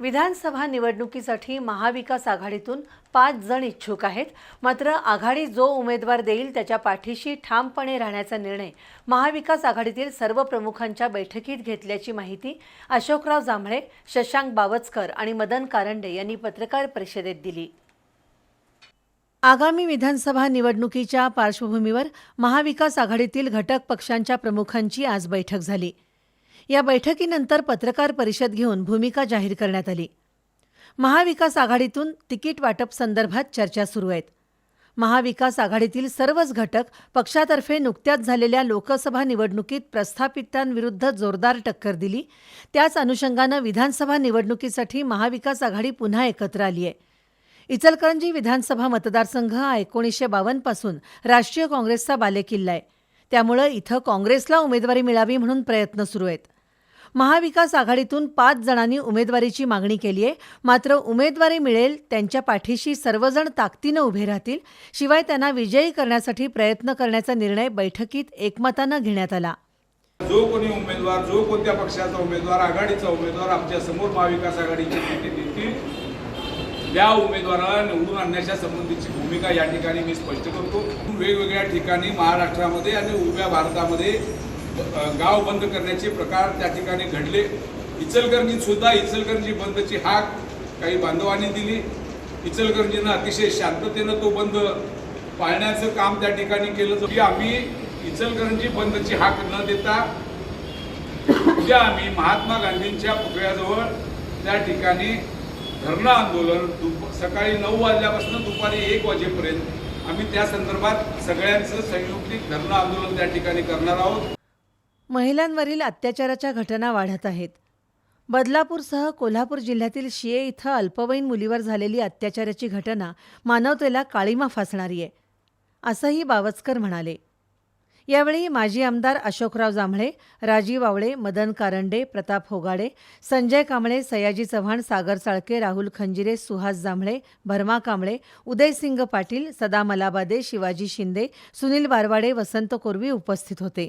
विधानसभा निवडणुकीसाठी महाविकास आघाडीतून पाच जण इच्छुक आहेत. मात्र आघाडी जो उमेदवार देईल त्याच्या पाठीशी ठामपणे राहण्याचा निर्णय महाविकास आघाडीतील सर्व प्रमुखांच्या बैठकीत घेतल्याची माहिती अशोकराव जांभळे शशांक बावचकर आणि मदन कारंडे यांनी पत्रकार परिषदेत दिली. आगामी विधानसभा निवडणुकीच्या पार्श्वभूमीवर महाविकास आघाडीतील घटक पक्षांच्या प्रमुखांची आज बैठक झाली. या बैठकीनंतर पत्रकार परिषद घेऊन भूमिका जाहीर करण्यात आली. महाविकास आघाडीतून तिकीट वाटप संदर्भात चर्चा सुरू आहेत. महाविकास आघाडीतील सर्वच घटक पक्षातर्फे नुकत्याच झालेल्या लोकसभा निवडणुकीत प्रस्थापितांविरुद्ध जोरदार टक्कर दिली. त्याच अनुषंगानं विधानसभा निवडणुकीसाठी महाविकास आघाडी पुन्हा एकत्र आली आहे. इचलकरंजी विधानसभा मतदारसंघ हा एकोणीसशे बावन्नपासून राष्ट्रीय काँग्रेसचा बालेकिल्ला आहे. त्यामुळं इथं काँग्रेसला उमेदवारी मिळावी म्हणून प्रयत्न सुरू आहेत. महाविकास आघाडीतून पाच जणांनी उमेदवारीची मागणी केली आहे. मात्र उमेदवारी मिळेल त्यांच्या पाठीशी सर्वजण ताकदीनं उभे राहतील. शिवाय त्यांना विजयी करण्यासाठी प्रयत्न करण्याचा निर्णय बैठकीत एकमतानं घेण्यात आला. जो कोणी उमेदवार जो कोणत्या पक्षाचा उमेदवार आघाडीचा उमेदवार आमच्यासमोर महाविकास आघाडीचे नेते देतील त्या उमेदवाराला निवडून आणण्याच्या संबंधीची भूमिका या ठिकाणी मी स्पष्ट करतो. वेगवेगळ्या ठिकाणी महाराष्ट्रामध्ये आणि उभ्या भारतामध्ये गाव बंद करण्याचे प्रकार त्या ठिकाणी घडले. इचलकरंजीत सुद्धा इचलकरंजी बंदची हाक काही बांधवांनी दिली. इचलकरंजीनं अतिशय शांततेनं तो बंद पाळण्याचं काम त्या ठिकाणी केलं की आम्ही इचलकरंजी बंदची हाक न देता उद्या आम्ही महात्मा गांधींच्या पुतळ्याजवळ त्या ठिकाणी धरणं आंदोलन दुप सकाळी नऊ वाजल्यापासून दुपारी एक वाजेपर्यंत आम्ही त्या संदर्भात सगळ्यांचं संयुक्तिक धरणं आंदोलन त्या ठिकाणी करणार आहोत. महिलांवरील अत्याचाराच्या घटना वाढत आहेत. बदलापूरसह कोल्हापूर जिल्ह्यातील शिये इथं अल्पवयीन मुलीवर झालेली अत्याचाराची घटना मानवतेला काळीमा फासणारी आहे असंही बावचकर म्हणाले. यावेळी माजी आमदार अशोकराव जांभळे राजीव आवळे मदन कारंडे प्रताप होगाडे संजय कांबळे सयाजी चव्हाण सागर साळके राहुल खंजिरे सुहास जांभळे भरमा कांबळे उदयसिंग पाटील सदा मलाबादे शिवाजी शिंदे सुनील बारवाडे वसंत कोरवी उपस्थित होते.